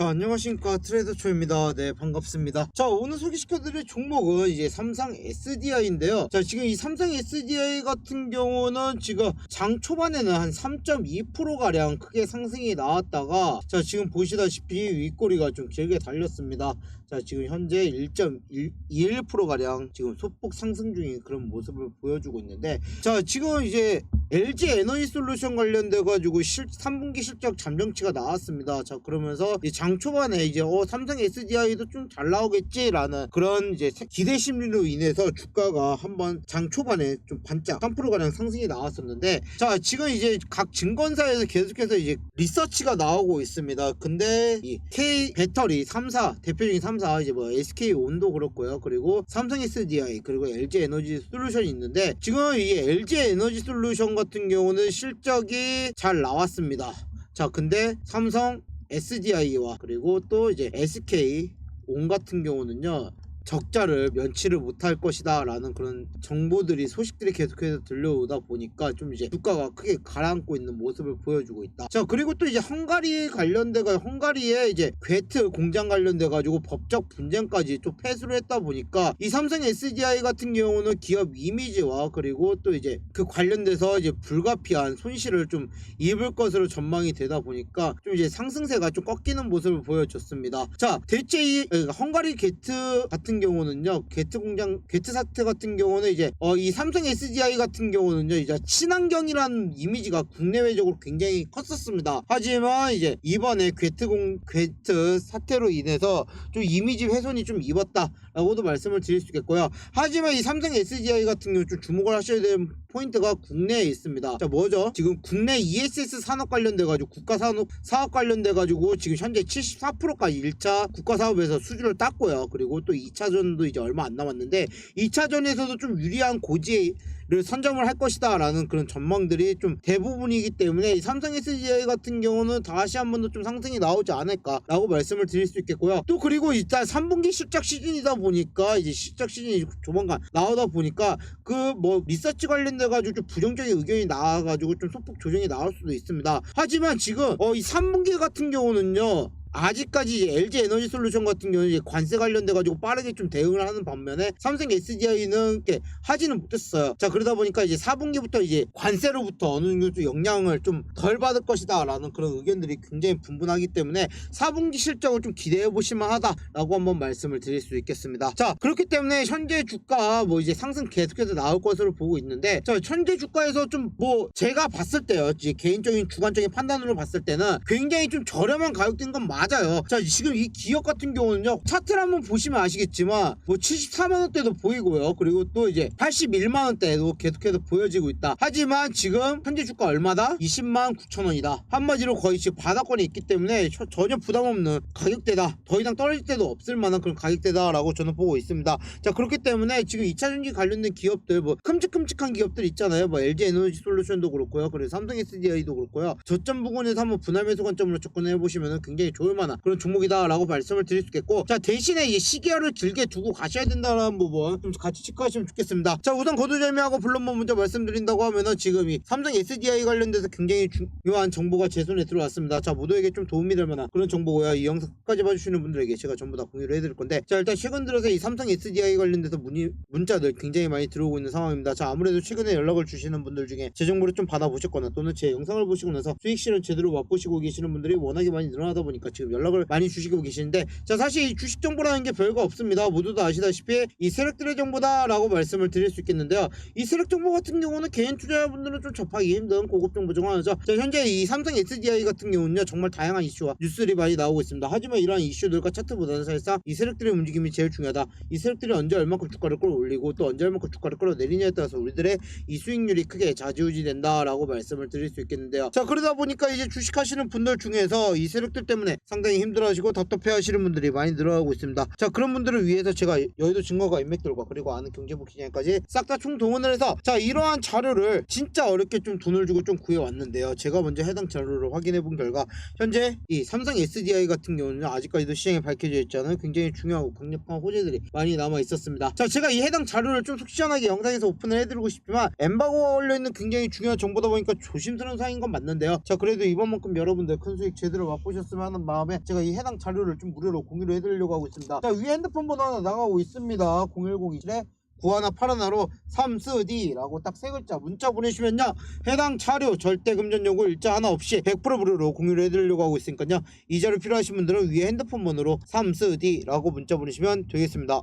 자 안녕하십니까 트레이더 초입니다. 네 반갑습니다. 자 오늘 소개시켜드릴 종목은 이제 삼성 SDI인데요. 자 지금 이 삼성 SDI 같은 경우는 지금 장 초반에는 한 3.2% 가량 크게 상승이 나왔다가 자 지금 보시다시피 윗꼬리가 좀 길게 달렸습니다. 자 지금 현재 1.21% 가량 지금 소폭 상승 중인 그런 모습을 보여주고 있는데 자 지금 이제 LG 에너지 솔루션 관련돼 가지고 실 3분기 실적 잠정치가 나왔습니다. 자 그러면서 이장 초반에 이제 어 삼성 SDI도 좀 잘 나오겠지라는 그런 이제 세- 기대 심리로 인해서 주가가 한번 장 초반에 좀 반짝 3% 가량 상승이 나왔었는데 자 지금 이제 각 증권사에서 계속해서 이제 리서치가 나오고 있습니다. 근데 이 K 배터리 3사 대표적인 3사 이제 뭐 SK 온도 그렇고요. 그리고 삼성 SDI 그리고 LG 에너지 솔루션이 있는데 지금 이 LG 에너지 솔루션 같은 경우는 실적이 잘 나왔습니다. 자, 근데 삼성 SDI와 그리고 또 이제 SK 온 같은 경우는요. 적자를 면치를 못할 것이다 라는 그런 정보들이 소식들이 계속해서 들려오다 보니까 좀 이제 주가가 크게 가라앉고 있는 모습을 보여주고 있다 자 그리고 또 이제 헝가리 관련돼가 헝가리에 이제 괴트 공장 관련돼 가지고 법적 분쟁까지 좀 패소를 했다 보니까 이 삼성 SDI 같은 경우는 기업 이미지와 그리고 또 이제 그 관련돼서 이제 불가피한 손실을 좀 입을 것으로 전망이 되다 보니까 좀 이제 상승세가 좀 꺾이는 모습을 보여줬습니다. 자, 대체 이 에, 헝가리 게트 같은 경우는요, 게트 공장, 게트 사태 같은 경우는 이제 어, 이 삼성 SDI 같은 경우는요, 이제 친환경이라는 이미지가 국내외적으로 굉장히 컸었습니다. 하지만 이제 이번에 게트 공, 게트 사태로 인해서 좀 이미지 훼손이 좀 입었다라고도 말씀을 드릴 수 있겠고요. 하지만 이 삼성 SDI 같은 경우 좀 주목을 하셔야 되는 포인트가 국내에 있습니다. 자, 뭐죠? 지금 국내 ESS 산업 관련돼 가지고 국가 산업 사업 관련돼 가지고 지금 현재 74%까지 1차 국가 사업에서 수주를 땄고요. 그리고 또 2차전도 이제 얼마 안 남았는데 2차전에서도 좀 유리한 고지 를 선점을 할 것이다라는 그런 전망들이 좀 대부분이기 때문에 이 삼성 SDI 같은 경우는 다시 한 번 더 좀 상승이 나오지 않을까라고 말씀을 드릴 수 있겠고요. 또 그리고 일단 3분기 실적 시즌이다 보니까 이제 실적 시즌이 조만간 나오다 보니까 그 뭐 리서치 관련돼 가지고 좀 부정적인 의견이 나와 가지고 좀 소폭 조정이 나올 수도 있습니다. 하지만 지금 어 이 3분기 같은 경우는요. 아직까지 LG 에너지 솔루션 같은 경우는 관세 관련돼 가지고 빠르게 좀 대응을 하는 반면에 삼성 SDI는 이렇게 하지는 못했어요. 자 그러다 보니까 이제 4분기부터 이제 관세로부터 어느 정도 좀 영향을 좀 덜 받을 것이다라는 그런 의견들이 굉장히 분분하기 때문에 4분기 실적을 좀 기대해 보실만 하다라고 한번 말씀을 드릴 수 있겠습니다. 자 그렇기 때문에 현재 주가 뭐 이제 상승 계속해서 나올 것으로 보고 있는데 자 현재 주가에서 좀 뭐 제가 봤을 때요 개인적인 주관적인 판단으로 봤을 때는 굉장히 좀 저렴한 가격대인 건 맞 아요. 자 지금 이 기업 같은 경우는요 차트를 한번 보시면 아시겠지만 뭐 74만 원대도 보이고요. 그리고 또 이제 81만 원대도 계속해서 보여지고 있다. 하지만 지금 현재 주가 얼마다? 20만 9천 원이다. 한마디로 거의 지금 바닥권에 있기 때문에 저- 전혀 부담 없는 가격대다. 더 이상 떨어질 때도 없을 만한 그런 가격대다라고 저는 보고 있습니다. 자 그렇기 때문에 지금 2차 전지 관련된 기업들 뭐 큼직큼직한 기업들 있잖아요. 뭐 LG 에너지 솔루션도 그렇고요. 그리고 삼성 SDI도 그렇고요. 저점 부근에서 한번 분할 매수 관점으로 접근해 보시면 굉장히 좋을 만한 그런 종목이다라고 말씀을 드릴 수 있겠고 자 대신에 이 시계를 길게 두고 가셔야 된다는 부분 좀 같이 체크하시면 좋겠습니다. 자 우선 거두절미하고 블록만 먼저 말씀드린다고 하면은 지금 이 삼성 SDI 관련돼서 굉장히 중요한 정보가 제 손에 들어왔습니다. 자 모두에게 좀 도움이 될 만한 그런 정보고요. 이 영상 끝까지 봐주시는 분들에게 제가 전부 다 공유를 해드릴 건데 자 일단 최근 들어서 이 삼성 SDI 관련돼서 문의 문자들 굉장히 많이 들어오고 있는 상황입니다. 자 아무래도 최근에 연락을 주시는 분들 중에 제 정보를 좀 받아보셨거나 또는 제 영상을 보시고 나서 수익 실현 제대로 맛보시고 계시는 분들이 워낙에 많이 늘어나다 보니까 지금 연락을 많이 주시고 계시는데 자 사실 이 주식 정보라는 게 별거 없습니다. 모두 다 아시다시피 이 세력들의 정보다라고 말씀을 드릴 수 있겠는데요. 이 세력 정보 같은 경우는 개인 투자자분들은 좀 접하기 힘든 고급 정보 중 하나죠. 자 현재 이 삼성 SDI 같은 경우는요 정말 다양한 이슈와 뉴스들이 많이 나오고 있습니다. 하지만 이러한 이슈들과 차트보다는 사실상 이 세력들의 움직임이 제일 중요하다. 이 세력들이 언제 얼마큼 주가를 끌어올리고 또 언제 얼마큼 주가를 끌어내리냐에 따라서 우리들의 이 수익률이 크게 좌지우지 된다라고 말씀을 드릴 수 있겠는데요. 자 그러다 보니까 이제 주식하시는 분들 중에서 이 세력들 때문에 상당히 힘들어하시고 답답해하시는 분들이 많이 늘어나고 있습니다. 자 그런 분들을 위해서 제가 여의도 증거가 인맥들과 그리고 아는 경제부 기자까지 싹 다 총동원을 해서 자 이러한 자료를 진짜 어렵게 좀 돈을 주고 좀 구해왔는데요. 제가 먼저 해당 자료를 확인해 본 결과 현재 이 삼성 SDI 같은 경우는 아직까지도 시장에 밝혀져 있지 않은 굉장히 중요하고 강력한 호재들이 많이 남아 있었습니다. 자 제가 이 해당 자료를 좀 속 시원하게 영상에서 오픈을 해드리고 싶지만 엠바고가 걸려있는 굉장히 중요한 정보다 보니까 조심스러운 사항인 건 맞는데요. 자 그래도 이번만큼 여러분들 큰 수익 제대로 맛보셨으면 하는 마음 다음에 제가 이 해당 자료를 좀 무료로 공유를 해드리려고 하고 있습니다. 자 위에 핸드폰 번호 하나 나가고 있습니다. 01027에 구하나 팔하나로 삼스디라고 딱 세 글자 문자 보내시면요 해당 자료 절대 금전 요구 일자 하나 없이 100% 무료로 공유를 해드리려고 하고 있으니까요 이 자료 필요하신 분들은 위에 핸드폰 번호로 삼스디라고 문자 보내시면 되겠습니다.